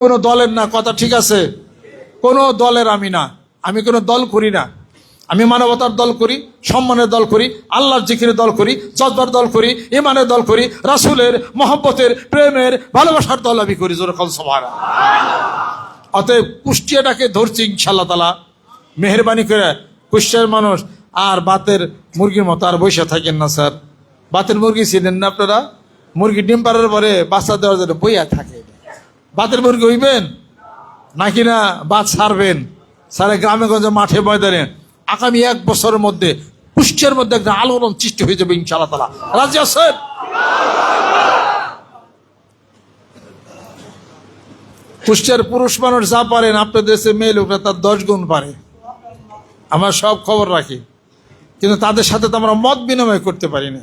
কোনো দলের না, কথা ঠিক আছে? কোনো দলের আমি না। আমি কোনো দল করি না। আমি মানবতার দল করি, সম্মানের দল করি, আল্লাহর জিকিরের দল করি জজবার দল করি, ইমানের দল করি, রাসুলের মহব্বতের, প্রেমের, ভালোবাসার দল আমি করি যেরকম সবার অতএব কুষ্টিয়াটাকে ধরছি ইনশাল্লাহ তালা মেহরবানি করে কুষ্টিয়ার মানুষ আর বাতের মুরগির মতো আর বসে থাকেন না, স্যার। বাতের মুরগি ছিলেন না আপনারা? মুরগি ডিম পাড়ার পরে বাচ্চা দেওয়ার জন্য বইয়া থাকে। বাতের মুরগি হইবেন? নাকি না বাদ ছাড়বেন? সারে গ্রামে গঞ্জে মাঠে ময়দানে আগামী এক বছরের মধ্যে কুষ্টিয়ার মধ্যে একটা আলোড়ন সৃষ্টি হয়ে যাবে ইনশাআল্লাহ তালা রাজি আছেন? কুষ্টিয়ার পুরুষ মানুষ যা পারেন, আপনার দেশে মেয়ে লোকরা তার দশ গুণ পারে। আমরা সব খবর রাখি। কিন্তু তাদের সাথে তো আমরা মত বিনিময় করতে পারি না।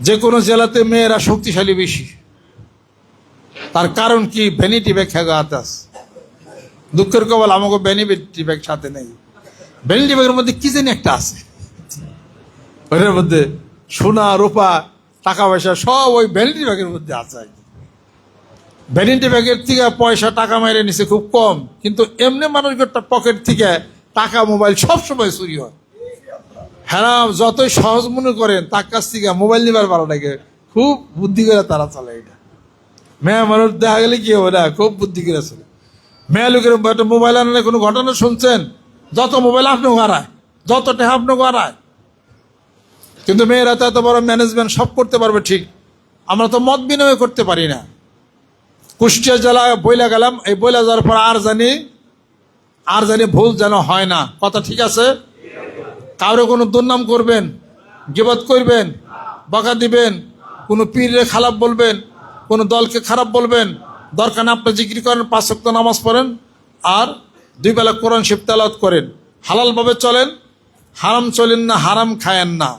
যে কোনো জেলাতে মেয়েরা শক্তিশালী বেশি। তার কারণ কি? ভ্যানিটি ব্যাগ খেগা আতাস দুঃখের কবল আমাকে ভ্যানিটি ব্যাগ সাথে নেই। ভ্যানিটি ব্যাগের মধ্যে কি জানি একটা আছে? ওটার মধ্যে সোনা, রূপা টাকা পয়সা সব ওই ভ্যানিটি ব্যাগের মধ্যে আছে। ভ্যানিটি ব্যাগের থেকে পয়সা টাকা মেরে নিছে খুব কম, কিন্তু এমনি মানুষের পকেট থেকে টাকা, মোবাইল সব সময় চুরি হয়। হ্যাঁ যতই সহজ মনে করেন, তার কাছ থেকে মোবাইল নিবার ভালো লাগে খুব বুদ্ধি করে তারা চলে এটা। মেয়ে মানুষ দেখা গেলে কি হবে? না, খুব বুদ্ধি চলে মেয়ে লোকের একটা মোবাইল আনলে কোনো ঘটনা শুনছেন? যত মোবাইল আপনি হারায়, যত টাকা আপনি হারায়। কিন্তু মেয়েরা তো এত বড় ম্যানেজমেন্ট সব করতে পারবে ঠিক। আমরা তো মত বিনিময় করতে পারি না। কুষ্টিয়া জেলা বইলা গেলাম, এই বইলা যাওয়ার পর আর জানি আর জানি ভুল যেন হয় না। কথা ঠিক আছে? কারও কোনো দুর্নাম করবেন, গিবত করবেন, বকা দিবেন, কোনো পীরে খারাপ বলবেন কোনো দলকে খারাপ বলবেন, দরকার আপনি জিক্রি করেন, পাঁচ সপ্তাহ নামাজ পড়েন, আর দুই বেলা কোরআন শিব তেলাওয়াত করেন। হালালভাবে চলেন, হারাম চলেন না, হারাম খায়েন না।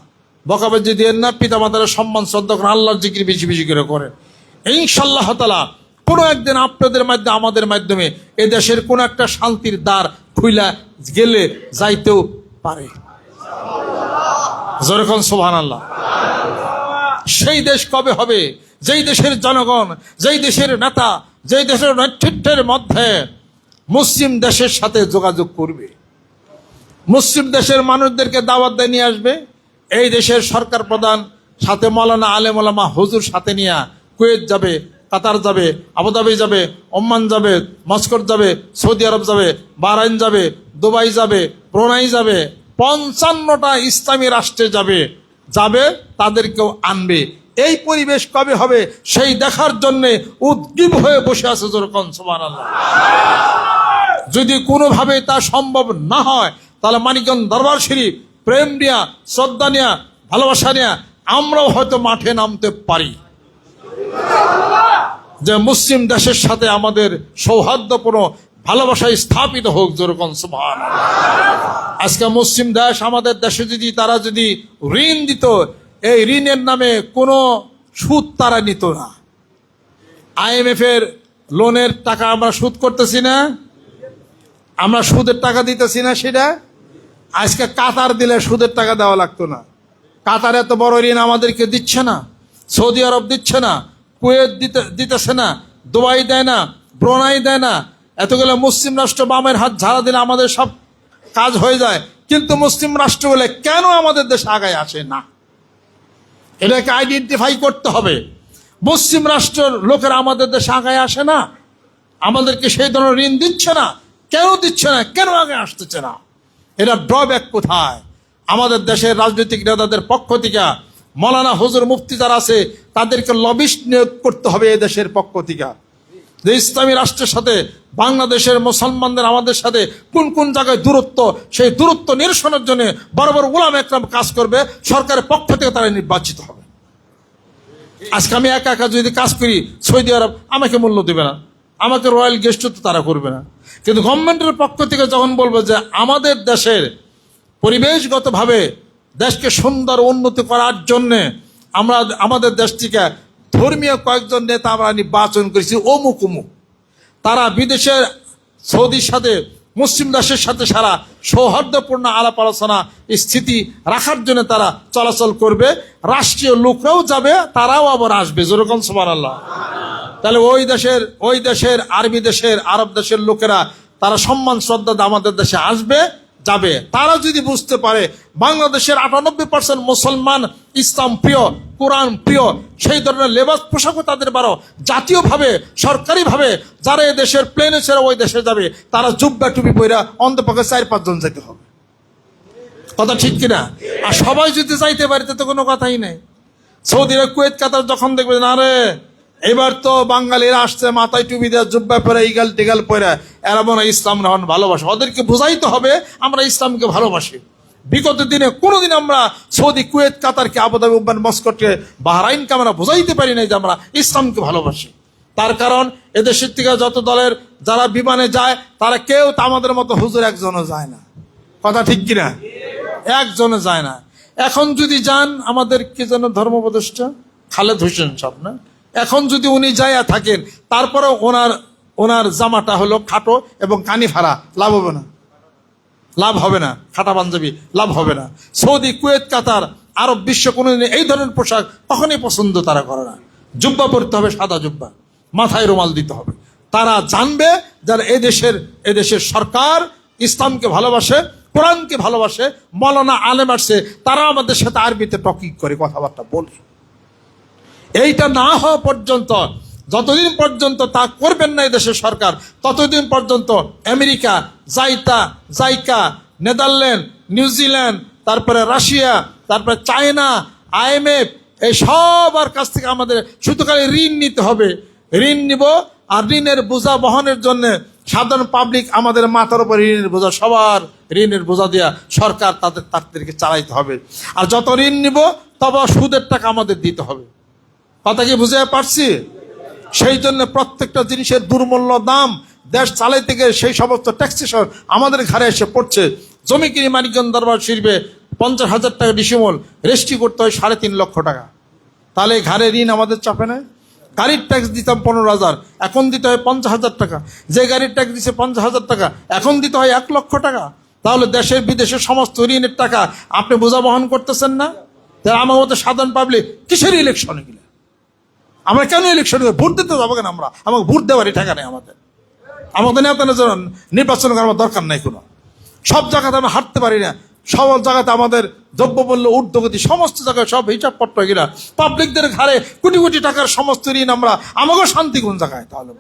বকাবাজি দিয়েন না পিতা মাতার সম্মান, শ্রদ্ধা করেন আল্লাহর জিকির বেশি বেশি করে করেন। ইনশাল্লাহ তালা কোনো একদিন আপনাদের মাধ্যমে, আমাদের মাধ্যমে এ দেশের কোনো একটা শান্তির দ্বার খুইলা গেলে যাইতেও পারে। যেরকম সোহান আল্লাহ সেই দেশ কবে হবে? যেই দেশের জনগণ, যেই দেশের নেতা, যেই দেশের নেতৃত্বের মধ্যে মুসলিম দেশের সাথে যোগাযোগ করবে। মুসলিম দেশের মানুষদেরকে দাওয়াত দিয়ে নিয়ে আসবে। এই দেশের সরকার প্রধান সাথে মৌলানা আলেম ওলামা হুজুর সাথে নিয়ে কুয়েত যাবে, কাতার যাবে, আবুধাবি যাবে, ওমান যাবে মস্কট যাবে, সৌদি আরব যাবে, বাহরাইন যাবে, দুবাই যাবে, ব্রোনাই যাবে, পঞ্চান্নটা ইসলামী রাষ্ট্রে যাবে। যাবে, তাদেরকেও আনবে। এই পরিবেশ কবে হবে সেই দেখার জন্যে উদ্গীব হয়ে বসে আছে যেরকম সমান যদি কোনোভাবে তা সম্ভব না হয়, তাহলে মানিকগঞ্জ দরবার শরীফ, প্রেম নিয়া, শ্রদ্ধা নিয়া, ভালোবাসা নিয়া, আমরাও হয়তো মাঠে নামতে পারি। যে মুসলিম দেশের সাথে আমাদের সৌহার্দ্যপূর্ণ ভালোবাসা স্থাপিত হোক যেরকম সুবহান আজকে মুসলিম দেশ আমাদের দেশে যদি, তারা যদি ঋণ দিত এই ঋণের নামে কোনো সুদ তারা নিত না। আইএমএফ এর লোনের টাকা আমরা সুদ করতেছি না। আমরা সুদের টাকা দিতেছি না সেটা। আজকে কাতার দিলে সুদের টাকা দেওয়া লাগতো না। কাতার এত বড় ঋণ আমাদেরকে দিচ্ছে না। সৌদি আরব দিচ্ছে না। কুয়েত দিতে, দিতেছে না। দুবাই দেয় না। ব্রোনাই দেয় না। এতগুলো মুসলিম রাষ্ট্র বামের হাত ঝাড়া দিলে আমাদের সব কাজ হয়ে যায়। কিন্তু মুসলিম রাষ্ট্রগুলো কেন আমাদের দেশে আগায় আসে না? এটাকে আইডেন্টিফাই করতে হবে। পশ্চিম রাষ্ট্রের লোকেরা আমাদের দেশে আগায় আসে না। আমাদেরকে সেই ধরনের ঋণ দিচ্ছে না। কেন দিচ্ছে না? কেন আগে আসতেছে না? এটা ড্রব্যাক কোথায়? আমাদের দেশের রাজনৈতিক নেতাদের পক্ষ থেকে মৌলানা হুজুর মুফতি যারা আছে, তাদেরকে লবিস্ট নিয়োগ করতে হবে এদেশের দেশের পক্ষ থেকে। যে ইসলামী রাষ্ট্রের সাথে, বাংলাদেশের মুসলমানদের আমাদের সাথে কোন কোন জায়গায় দূরত্ব, সেই দূরত্ব নিরসনের জন্য বড় গোলাম একরাম কাজ করবে, সরকারের পক্ষ থেকে তারা নির্বাচিত হবে। আজকে আমি একা একা যদি কাজ করি, সৌদি আরব আমাকে মূল্য দেবে না, আমাকে রয়্যাল গেস্ট তো তারা করবে না। কিন্তু গভর্নমেন্টের পক্ষ থেকে যখন বলবে যে আমাদের দেশের পরিবেশগতভাবে দেশকে সুন্দর উন্নতি করার জন্যে আমরা, আমাদের দেশটিকে ধর্মীয় কয়েকজন নেতা আমরা নির্বাচন করেছি, অমুক অমুক। তারা বিদেশের সৌদির সাথে, মুসলিম দেশের সাথে সারা সৌহার্দ্যপূর্ণ আলাপ আলোচনা স্থিতি রাখার জন্য তারা চলাচল করবে। রাষ্ট্রীয় লোকরাও যাবে, তারাও আবার আসবে। যেরকম সবার আল্লাহ তাহলে ওই দেশের ওই দেশের, আরবি দেশের, আরব দেশের লোকেরা, তারা সম্মান, শ্রদ্ধা আমাদের দেশে আসবে। যাবে। তারা যদি বুঝতে পারে বাংলাদেশের আটানব্বই পার্সেন্ট মুসলমান ইসলাম প্রিয়, কোরআন প্রিয়, সেই ধরনের লেবাস পোশাকও তাদের বারো। জাতীয়ভাবে, সরকারিভাবে যারা এই দেশের প্লেনে ছেড়ে ওই দেশে যাবে, তারা জুব্বা টুপি পইরা অন্তপক্ষে চার পাঁচজন যেতে হবে। কথা ঠিক কিনা? আর সবাই যদি যাইতে পারে তো কোনো কথাই নেই। সৌদি আরব, কুয়েত, কাতার যখন দেখবে, না রে এবার তো বাঙালিরা আসছে মাথায় টুপি দেওয়া জুব্বা পরে ইগাল টিগাল পরে। এরা মনে ইসলাম রহন ভালোবাসে। ওদেরকে বোঝাইতে হবে, আমরা ইসলামকে ভালোবাসি। বিগত দিনে কোনোদিন আমরা সৌদি, কুয়েত, কাতারকে আবুধাবি উম্মান মস্কটকে বাহরাইনকে আমরা বোঝাইতে পারি নাই যে আমরা ইসলামকে ভালোবাসি। তার কারণ এদেশের থেকে যত দলের যারা বিমানে যায়, তারা কেউ আমাদের মতো হুজুর একজনও যায় না। কথা ঠিক কিনা একজনে যায় না। এখন যদি যান, আমাদের কি যেন ধর্মপ্রতিষ্ঠা? খালেদ হোসেন সব না? এখন যদি উনি যাইয়া থাকেন তারপরে ওনার ওনার জামাটা হলো খাটো এবং কানি ফাড়া, লাভ হবে না। লাভ হবে না, খাটা পাঞ্জাবি, লাভ হবে না। সৌদি, কুয়েত, কাতার, আরব বিশ্ব কোনোদিন এই ধরনের পোশাক কখনই পছন্দ তারা করে না। জুব্বা পরতে হবে সাদা জুব্বা, মাথায় রুমাল দিতে হবে। তারা জানবে যারা এই দেশের এদেশের সরকার ইসলামকে ভালোবাসে, কোরআনকে ভালোবাসে, মলানা আলেম আসছে, তারা আমাদের সাথে আরবিতে টকিং করে কথাবার্তা বলে। এইটা না হওয়া পর্যন্ত, যতদিন পর্যন্ত তা করবেন না দেশের সরকার, ততদিন পর্যন্ত আমেরিকা, জাইতা, জাইকা, নেদারল্যান্ড, নিউজিল্যান্ড, তারপরে রাশিয়া, তারপরে চায়না, আইএমএফ, এই সবার কাছ থেকে আমাদের শুধু খালি ঋণ নিতে হবে। ঋণ নিব আর ঋণের বোঝা বহনের জন্য সাধারণ পাবলিক আমাদের মাথার উপর ঋণের বোঝা, সবার ঋণের বোঝা দেওয়া সরকার তাদের, তাদেরকে চালাইতে হবে। আর যত ঋণ নিব, তবে সুদের টাকা আমাদের দিতে হবে। কথা কি বুঝে পারছি? সেই জন্য প্রত্যেকটা জিনিসের দুর্মূল্য দাম দেশ চালাইতে গিয়ে সেই সমস্ত ট্যাক্সেশন আমাদের ঘরে এসে পড়ছে। জমি কিনে মানিকগঞ্জ দরবার শিরবে পঞ্চাশ হাজার টাকা ডিসিমল রেজিস্ট্রি করতে হয় সাড়ে তিন লক্ষ টাকা। তাহলে ঘরে ঋণ আমাদের চাপে নেয় গাড়ির ট্যাক্স দিতাম পনেরো হাজার, এখন দিতে হয় পঞ্চাশ হাজার টাকা। যে গাড়ির ট্যাক্স দিছে পঞ্চাশ হাজার টাকা, এখন দিতে হয় এক লক্ষ টাকা। তাহলে দেশের বিদেশের সমস্ত ঋণের টাকা আপনি বোঝা বহন করতেছেন না? আমার মতো সাধারণ পাবলিক কিসের ইলেকশনে গেলে আমরা কেন ইলেকশন ভোট দিতে যাব কেন আমরা? আমাকে ভোট দেওয়ারই টাকা নেই আমাদের। আমাদের নেতা নেতা নির্বাচন করার দরকার নাই কোনো। সব জায়গাতে আমরা হাঁটতে পারি না। সব জায়গাতে আমাদের দ্রব্যমূল্য ঊর্ধ্বগতি, সমস্ত জায়গায় সব হিসাবপত্র এগুলা পাবলিকদের ঘাড়ে কোটি কোটি টাকার সমস্ত ঋণ আমরা আমাকেও শান্তি কোন জায়গায় তাহলে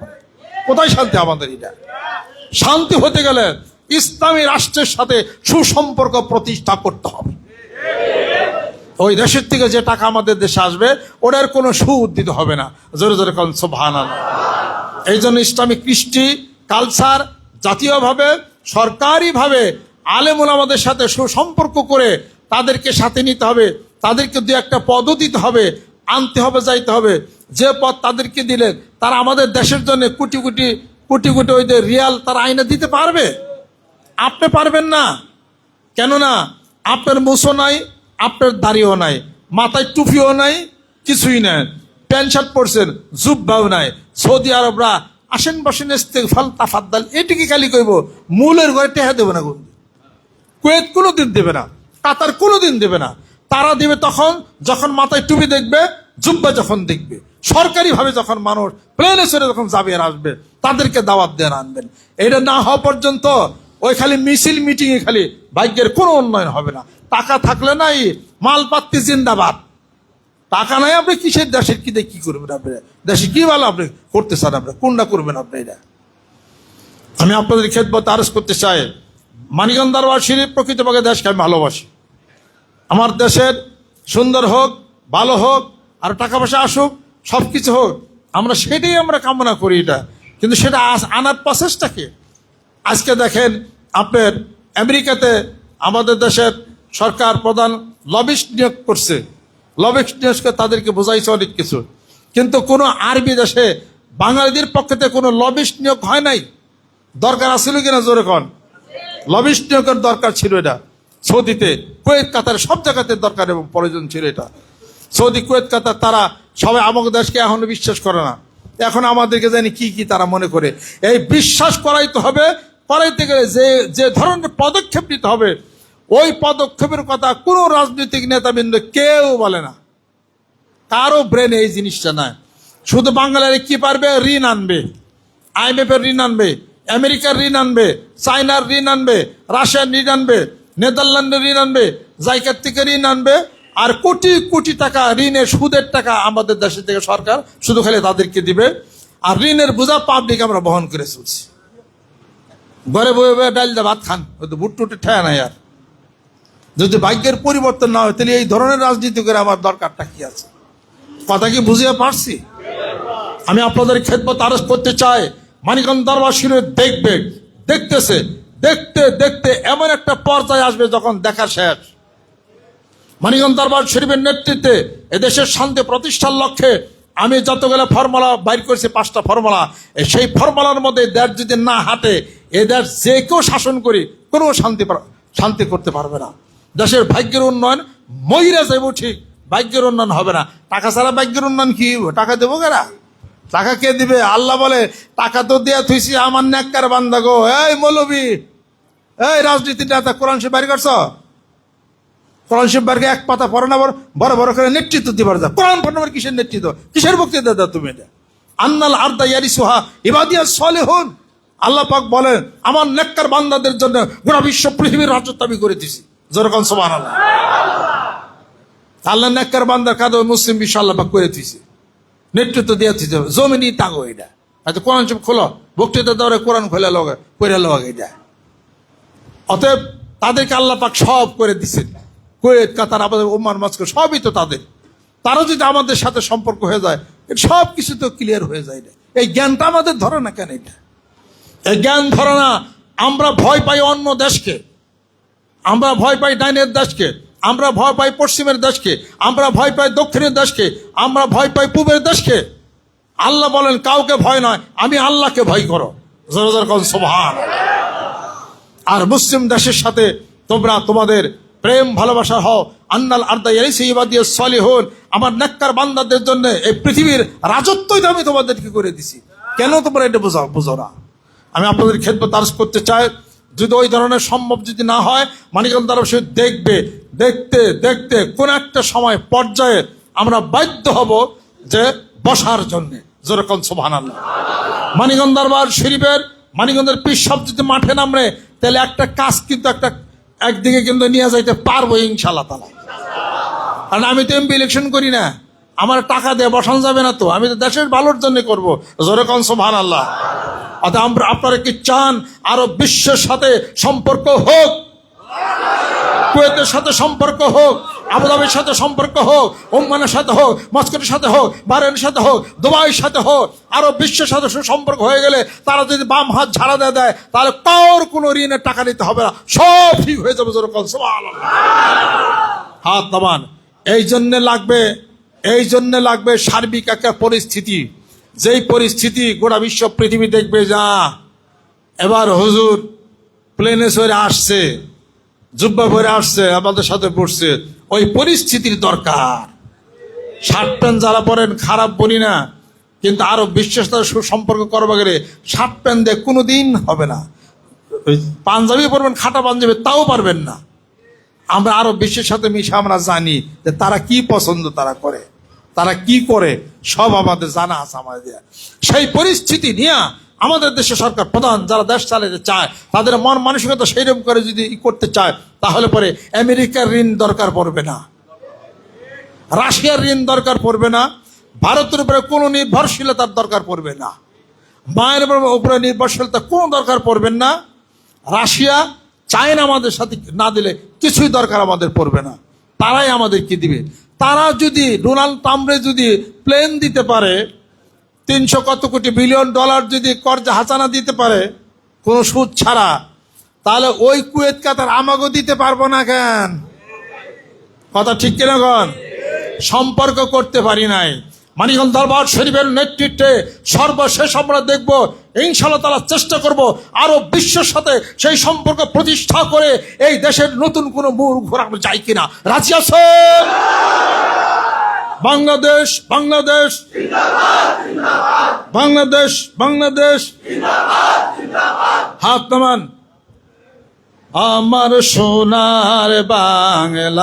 কোথায় শান্তি আমাদের এটা? শান্তি হতে গেলে ইসলামী রাষ্ট্রের সাথে সুসম্পর্ক প্রতিষ্ঠা করতে হবে। ওই দেশের থেকে যে টাকা আমাদের দেশে আসবে ওটার কোনো সুদ দিতে হবে না। জোরে জোরে কন সোভান এই জন্য ইসলামিক কৃষ্টি, কালচার জাতীয়ভাবে, সরকারিভাবে আলেমুল আমাদের সাথে সুসম্পর্ক করে তাদেরকে সাথে নিতে হবে, তাদেরকে দু একটা পদও দিতে হবে, আনতে হবে, যাইতে হবে। যে পদ তাদেরকে দিলে তারা আমাদের দেশের জন্য কোটি কোটি কোটি কোটি ওই যে রিয়াল তারা আইনে দিতে পারবে? আপনি পারবেন না। কেননা আপনার মুসো নাই আপনার দাড়িও নাই, মাথায় টুপিও নাই, কিছুই নাই, প্যান্ট শার্ট পরছেন, জুব্বাও নাই। সৌদি আরবরা আসেন বসেন ফাল তাফাদ্দাল, এটিকে খালি কইব, মূলের ঘরে টেহা দেবে না কুয়েত কোনো দিন দেবে না, কাতার কোনো দিন দেবে না। তারা দেবে তখন যখন মাথায় টুপি দেখবে, জুব্বা যখন দেখবে। সরকারিভাবে যখন মানুষ প্লেনে যখন যাবে আসবে, তাদেরকে দাওয়াত দেন আনবেন। এটা না হওয়া পর্যন্ত ওই খালি মিছিল মিটিং এ খালি ভাগ্যের কোনো উন্নয়ন হবে না। টাকা থাকলে নাই, মাল পাত্তি জিন্দাবাদ। টাকা নাই, আপনি কিসের দেশের কি কি করবেন আপনি? দেশে কি ভালো আপনি করতে চান আপনি? কোনটা করবেন আপনি এটা? আমি আপনাদের খেদমত আরজ করতে চাই। মানিকগঞ্জ দরবার শরীফ প্রকৃতপক্ষে দেশকে আমি ভালোবাসি। আমার দেশের সুন্দর হোক, ভালো হোক, আর টাকা পয়সা আসুক সব কিছু হোক, আমরা সেটাই আমরা কামনা করি এটা। কিন্তু সেটা আনার প্রসেসটা কি? আজকে দেখেন আপনার আমেরিকাতে আমাদের দেশের সরকার প্রধান লবিস্ট নিয়োগ করছে। লবিস্ট নিয়োগ করে তাদেরকে বোঝাইছে অনেক কিছু। কিন্তু কোনো আরবি দেশে বাঙালিদের পক্ষে থেকে কোনো লবিস্ট নিয়োগ হয় নাই? দরকার আছিল কিনা জোরে কন? লবিস্ট নিয়োগের দরকার ছিল এটা। সৌদিতে, কুয়েত, কাতার সব জায়গাতে দরকার এবং প্রয়োজন ছিল এটা। সৌদি, কুয়েত, কাতার, তারা সবাই আমাদের দেশকে এখনও বিশ্বাস করে না। এখন আমাদেরকে জানি কি কি তারা মনে করে। এই বিশ্বাস করাইতে হবে করাইতে গেলে যে যে ধরনের পদক্ষেপ নিতে হবে, ওই পদক্ষেপের কথা কোনো রাজনৈতিক নেতাবৃন্দ কেউ বলে না। কারও ব্রেনে এই জিনিসটা নাই। শুধু বাংলাদেশ কি পারবে? ঋণ আনবে। আইএমএফ এর ঋণ আনবে, আমেরিকার ঋণ আনবে, চায়নার ঋণ আনবে, রাশিয়ার ঋণ আনবে, নেদারল্যান্ডের ঋণ আনবে জায়গার থেকে ঋণ আনবে, আর কোটি কোটি টাকা ঋণের সুদের টাকা আমাদের দেশের থেকে সরকার শুধু খালি তাদেরকে দিবে। আর ঋণের বোঝা পাবলিক আমরা বহন করে চলছি। ঘরে বয়ে বয়ে ডাল দা ভাত খান। ওই তো বুট টুটে ঠেয়া নাই আর। যদি ভাগ্যের পরিবর্তন না হয়, তাহলে এই ধরনের রাজনীতি করে আমার দরকারটা কি আছে? কথা কি বুঝিয়ে পারছি? আমি আপনাদের খেদমত আরজ করতে চাই। মানিকন দরবার শুনে দেখবে, দেখতেছে, দেখতে দেখতে এমন একটা পর্যায়ে আসবে যখন দেখা শেষ। মানিকন দরবার শরীফের নেতৃত্বে এদেশের শান্তি প্রতিষ্ঠার লক্ষ্যে আমি যতগুলো ফর্মুলা বাইর করেছি, পাঁচটা ফর্মুলা সেই ফর্মুলার মধ্যে দেশ যদি না হাঁটে এ দেশ যে কেউ শাসন করি, কোনো শান্তি শান্তি করতে পারবে না। দেশের ভাগ্যের উন্নয়ন ময়রা যাব ঠিক, ভাগ্যের উন্নয়ন হবে না। টাকা ছাড়া ভাগ্যের উন্নয়ন কি? টাকা দেবো কেনা টাকা কে দিবে? আল্লাহ বলে, টাকা তো দিয়া থুইছি, আমার নেককার বান্দা গো। এই মৌলবি, এই রাজনীতির নেতা, কোরআন শরীফ বাড়ি করছ? কোরআন শরীফ বাড়িকে এক পাতা পড়ে না, বড় বড় করে নেতৃত্ব দিবার যা কোরআন পড়ানোর কিসের নেতৃত্ব? কিসের বক্তৃতা দাও তুমি এটা? আন্নাল আর্দা ইয়ারি সোহা ইবাদিয়া সলে হন আল্লাহ পাক বলেন, আমার নেককার বান্দাদের জন্য গোটা বিশ্ব পৃথিবীর রাজত্ব আমি করে দিছি। যেরকম সমান আল্লাহ আল্লাহ নেককার বান্দার কাদে মুসলিম বিশ্ব আল্লাহ পাক করে দিছি। নেতৃত্ব দিয়ে দিতে হবে জমিনি তাগো এটা। হয়তো কোরআন সব খোলো। বক্তৃতা দেওয়ারে কোরআন খোলা লগে করে লগে এটা। অতএব তাদেরকে আল্লাহ পাক সব করে দিছেন। কুয়েত, কাতার আমাদের ওমান, মস্কো, সবই তো তাদের। তারা যদি আমাদের সাথে সম্পর্ক হয়ে যায় সব কিছু তো ক্লিয়ার হয়ে যায় এটা। এই জ্ঞানটা আমাদের ধরে না কেন এটা? জ্ঞান ধরে না, আমরা ভয় পাই অন্য দেশকে। আমরা ভয় পাই ডাইনের দেশকে, আমরা ভয় পাই পশ্চিমের দেশকে, আমরা ভয় পাই দক্ষিণের দেশকে, আমরা ভয় পাই পূবের দেশকে। আল্লাহ বলেন, কাউকে ভয় নয়, আমি আল্লাহকে ভয় করো। জোর আর মুসলিম দেশের সাথে তোমরা তোমাদের প্রেম, ভালোবাসা হও। আন্নাল আর্দা সলিহুন। আমার নেককার বান্দাদের জন্য এই পৃথিবীর রাজত্বই আমি তোমাদেরকে করে দিছি। কেন তোমরা এটা বোঝা বোঝো না? আমি আপনাদের ক্ষেত্রে তারস করতে চাই, যদি ওই ধরনের সম্ভব যদি না হয়, মানিকগঞ্জ দ্বারা সে দেখবে, দেখতে দেখতে কোন একটা সময় পর্যায়ে আমরা বাধ্য হব যে বসার জন্যে। যেরকম সোভান আল্লাহ মানিকগঞ্জ দরবার শরীফের, মানিকগঞ্জের পিসব যদি মাঠে নামরে তাহলে একটা কাজ কিন্তু একটা একদিকে কিন্তু নিয়ে যাইতে পারব ইনশাল্লাহ তালা। কারণ আমি তো এমপি ইলেকশন করি না। আমার টাকা দিয়ে বসানো যাবে না তো, আমি তো দেশের ভালোর জন্য করব। যেরকম সোভান আল্লাহ অর্থাৎ আমরা আপনারা কি চান আরও বিশ্বের সাথে সম্পর্ক হোক? কুয়েতের সাথে সম্পর্ক হোক, আবুধাবির সাথে সম্পর্ক হোক, ওমানের সাথে হোক, মস্কোর সাথে হোক বারেনের সাথে হোক, দুবাইয়ের সাথে হোক, আরও বিশ্বের সাথে সুসম্পর্ক হয়ে গেলে তারা যদি বাম হাত ঝাড়া দেয় দেয়, তাহলে কার কোনো ঋণের টাকা নিতে হবে না। সব ঠিক হয়ে যাবে যেরকম। হাত নামান। এই জন্য লাগবে এই জন্য লাগবে সার্বিক একটা পরিস্থিতি। যেই পরিস্থিতি গোটা বিশ্ব পৃথিবী দেখবে যা এবার হুজুর প্লেনে সরে আসছে, জুব্বা ভরে আসছে, আমাদের সাথে পড়ছে। ওই পরিস্থিতির দরকার। শার্ট প্যান্ট যারা পরেন, খারাপ বলি না, কিন্তু আরও বিশ্বের সাথে সুসম্পর্ক করব গেলে শার্ট প্যান্ট দিয়ে কোনোদিন হবে না। পাঞ্জাবি পরবেন, খাটা পাঞ্জাবি, তাও পারবেন না। আমরা আরও বিশ্বের সাথে মিশে আমরা জানি যে তারা কি পছন্দ তারা করে। তারা কি করে? সব আমাদের জানা আছে আমাদের সেই পরিস্থিতি নিয়ে আমাদের দেশের সরকার প্রধান যারা দেশ চালাতে চায়, তাদের মন মানসিকতা সেইরকম করে যদি করতে চায়, তাহলে পরে আমেরিকার ঋণ দরকার পড়বে না। রাশিয়ার ঋণ দরকার পড়বে না। ভারতের উপরে কোনো নির্ভরশীলতার দরকার পড়বে না। মায়ের উপরে নির্ভরশীলতা কোনো দরকার পড়বেন না। রাশিয়া, চায়না আমাদের সাথে না দিলে কিছুই দরকার আমাদের পড়বে না। তারাই আমাদের কি দিবে? তারা যদি, ডোনাল্ড ট্রাম্পে যদি প্লেন দিতে পারে, তিনশো কত কোটি বিলিয়ন ডলার যদি কর্জা হাসানা দিতে পারে, কোনো সুদ ছাড়া, তাহলে ওই কুয়েত, কাতার আমাকেও দিতে পারব না কেন? কথা ঠিক কিনা? সম্পর্ক করতে পারি নাই। মানিকগঞ্জ দরবার শরীফের নেতৃত্বে সর্বশেষ আমরা দেখব ইনশাল্লাহ তারা চেষ্টা করব আরও বিশ্বের সাথে সেই সম্পর্ক প্রতিষ্ঠা করে এই দেশের নতুন কোনো মূর ঘোরানো যায় কিনা। রাজি আছে? বাংলাদেশ বাংলাদেশ। বাংলাদেশ বাংলাদেশ। হাত নামান। আমার সোনার বাংলাদেশ।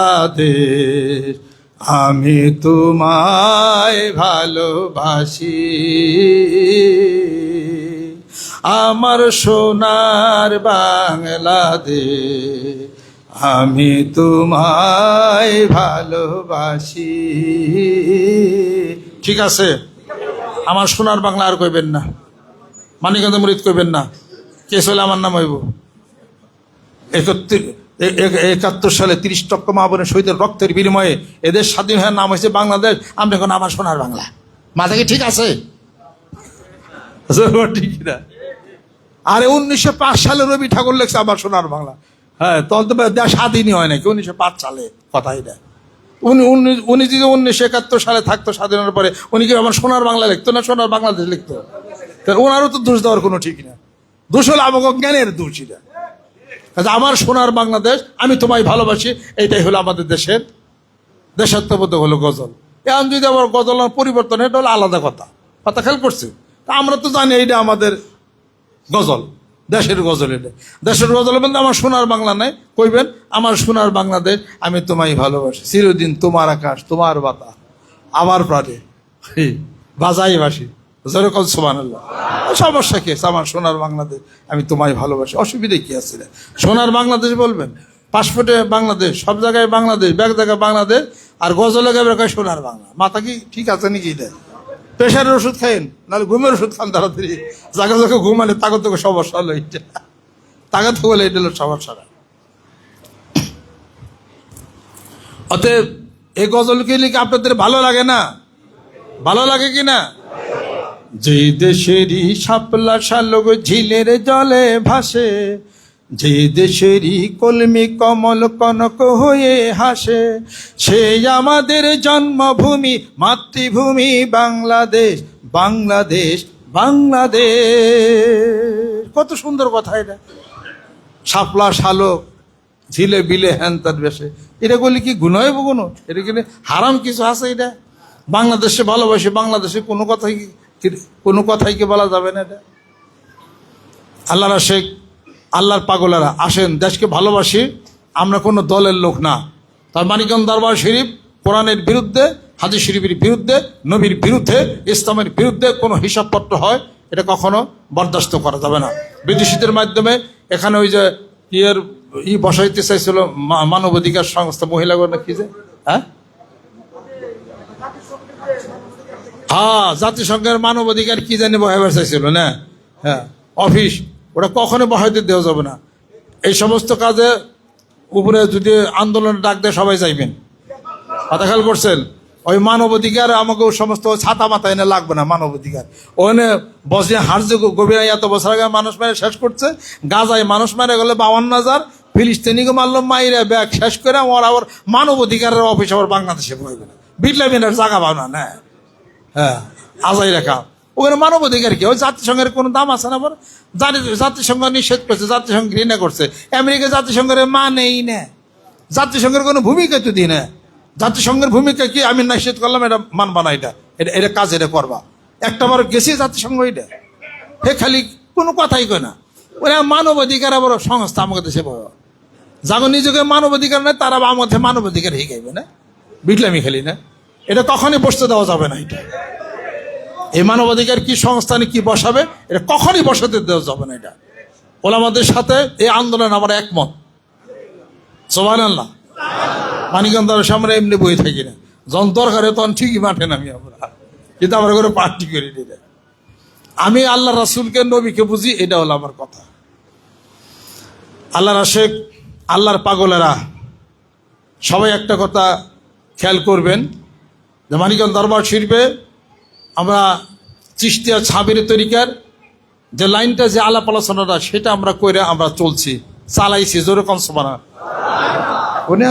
আমি তোমায় ভালোবাসি। আমার সোনার বাংলাদেশ আমি তোমায় ভালোবাসি। ঠিক আছে? আমার সোনার বাংলা আর কইবেন না। মানিকান্ত মরিত কইবেন না। কে হলে আমার নাম হইব? একত্রিশ এ- এ- একাত্তর সালে তিরিশ টক্ক মাহবুবের শহীদের রক্তের বিনিময়ে এদের স্বাধীন হয়ে নাম হয়েছে বাংলাদেশ। আমরা এখন আমার সোনার বাংলা। মাথা কি ঠিক আছে? ঠিক না আরে উনিশশো পাঁচ সালে রবি ঠাকুর লেখছে আমার সোনার বাংলা। হ্যাঁ তখন তো দেশ স্বাধীনই হয় নাকি? উনিশশো পাঁচ সালে কথা এটা। উনি উনি- যদি উনিশশো একাত্তর সালে থাকতো স্বাধীনতার পরে উনি কি আমার সোনার বাংলা লিখতো না সোনার বাংলাদেশ লিখতো? ওনারও তো দোষ দেওয়ার কোনো ঠিক না দোষ হলো আমাকে জ্ঞানের দোষ এটা। কাজে আমার সোনার বাংলাদেশ, আমি তোমায় ভালোবাসি এইটাই হলো আমাদের দেশের দেশাত্মবোধ হলো গজল। এখন যদি আবার গজল পরিবর্তন, এটা হলো আলাদা কথা। কথা খেয়াল করছে? তা আমরা তো জানি এইটা আমাদের গজল, দেশের গজল এটা। দেশের গজল বলতে আমার সোনার বাংলা নাই। কইবেন, আমার সোনার বাংলাদেশ, আমি তোমায় ভালোবাসি। চিরদিন তোমার আকাশ, তোমার বাতা আমার প্রাণে। বাজাই বাসি যেরকম সোমান সমস্যা কি? আছে আমার সোনার বাংলাদেশ, আমি তোমায় ভালোবাসি। অসুবিধা কি আছে রে? সোনার বাংলাদেশ বলবেন? পাসপোর্টে বাংলাদেশ, সব জায়গায় বাংলাদেশ, ব্যাগ জায়গায় বাংলাদেশ, আর গজলে গাবে কয় সোনার বাংলা? মাথা কি ঠিক আছে নাকি প্রেশারের ওষুধ খাইন নাহলে ঘুমের ওষুধ খান তাড়াতাড়ি। জায়গা জায়গা ঘুমালে তাকে তোকে সমস্যা হলো তাকে তো বলে এটা হলো সমস্যা। না অতএব এই গজলকে লিখে আপনাদের ভালো লাগে না? ভালো লাগে কি না? যে দেশেরই শাপলা শালক ঝিলের জলে ভাসে, যে দেশেরই কলমি কমল কনক হয়ে হাসে সেই আমাদের জন্মভূমি, মাতৃভূমি বাংলাদেশ বাংলাদেশ বাংলাদেশ। কত সুন্দর কথা এটা। সাপলা শালক, ঝিলে বিলে হ্যান তার বেশে। এটা করলে কি গুণ হইব কোনো এটা গেলে হারাম কিছু আছে এটা? বাংলাদেশে ভালোবাসে, বাংলাদেশে কোনো কথাই কি- কি- কোনো কথাই কি বলা যাবে না এটা? আল্লাহরা শেখ, আল্লাহর পাগলারা আসেন, দেশকে ভালোবাসি, আমরা কোনো দলের লোক না। তার মানিকগঞ্জ দরবার শরীফ কোরআনের বিরুদ্ধে, হাদিস শরীফের বিরুদ্ধে, নবীর বিরুদ্ধে, ইসলামের বিরুদ্ধে কোনো হিসাবপত্র হয়, এটা কখনো বরদাস্ত করা যাবে না। বিদেশিদের মাধ্যমে এখানে ওই যে ইয়ের ই বসাইতে চাইছিল মানবাধিকার সংস্থা মহিলাগণ কি যে হ্যাঁ? হ্যাঁ জাতিসংঘের মানবাধিকার কি জানি বহাইবার চাইছিল না? হ্যাঁ অফিস, ওটা কখনো বহাইতে দেওয়া যাবে না। এই সমস্ত কাজে উপরে যদি আন্দোলন ডাক দেয়, সবাই যাইবেন। কথা খেয়াল করছেন? ওই মানবাধিকার আমাকে সমস্ত ছাতা মাথা এনে লাগবে না, মানবাধিকার। ওখানে বসে হারজে গভীর এত বছর আগে মানুষ মেরে শেষ করছে, গাজায় মানুষ মেরে গেলে বাউন্ন হাজার, ফিলিস্তিনিকে মারলো মাইরে ব্যাগ শেষ করে ওর আবার মানবাধিকারের অফিস আবার বাংলাদেশে বইবে না। বিটলামিনের জায়গা পাও না না? হ্যাঁ আজাই রেখা ওখানে মানবাধিকার কি? ওই জাতিসংঘের কোনো দাম আছে না বল? জানি জাতিসংঘ নিষেধ করছে, জাতিসংঘ ঘৃণা করছে। আমেরিকা জাতিসংঘের মানেই না। জাতিসংঘের কোনো ভূমিকা তো দিই না। জাতিসংঘের ভূমিকা কি? আমি নিষেধ করলাম, এটা মানবা না এটা। এটা এটা কাজ, এটা করবা। একটা বার গেছি জাতিসংঘ এটা। হে খালি কোনো কথাই কয় না। ওরা মানবাধিকার আবার সংস্থা আমাকে দেশে বড়। যাগো নিজেকে মানবাধিকার নেই তারা আমাদের মানবাধিকার শিখাইবে না। বিটলামি খেলি না। এটা কখনই বসতে দেওয়া যাবে না এটা। এই মানবাধিকার কি সংস্থানে কি বসাবে, এটা কখনই বসাতে দেওয়া যাবে না এটা। ওলামাদের সাথে এই আন্দোলন আমার একমত। সোমান আল্লাহ মানিকন্দার সামনে এমনি বই থাকি না। যখন দরকারে তখন ঠিকই মাঠে নামি আমরা। কিন্তু আমরা করে পার্টি করি এটা। আমি আল্লাহ রাসুলকে, নবীকে বুঝি, এটা হলো আমার কথা। আল্লাহ রাশেক আল্লাহর পাগলেরা, সবাই একটা কথা খেয়াল করবেন। মানিকগঞ্জ দরবার শিল্পে আমরা চিস্তিয়া ছাবির তরিকার যে লাইনটা যে আলাপ আলোচনাটা, সেটা আমরা করে আমরা চলছি। চালাইছি যেরকম সমানা